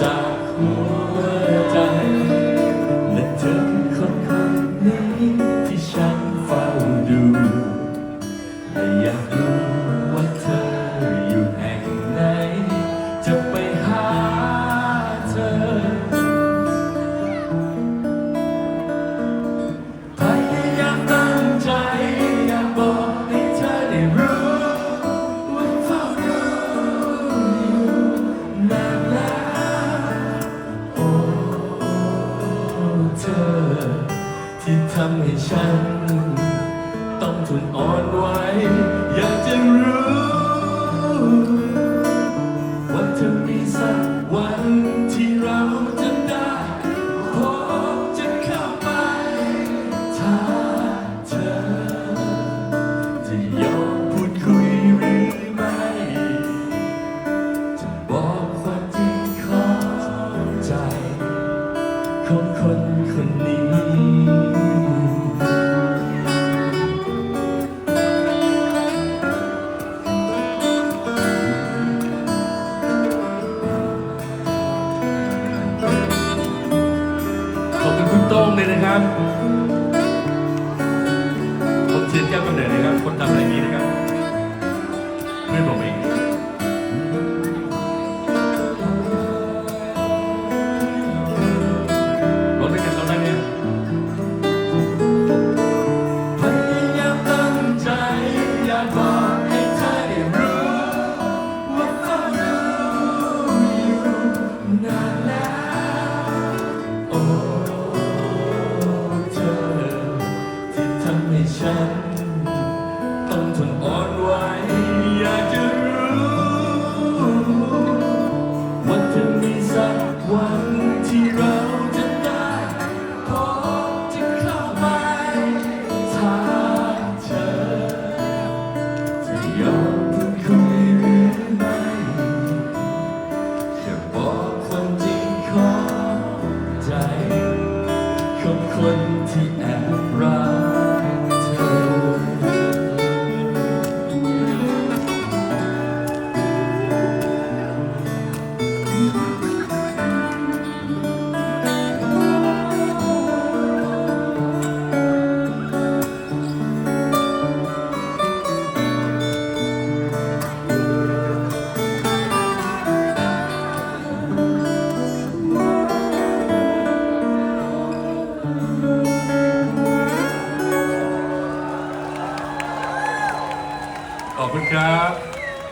dach mój. ที่ทำให้ฉัน ต้องทนอ่อนไหวอยากจะรู้ ตรงเลยนะครับ mountains and onward. อบคุณครับ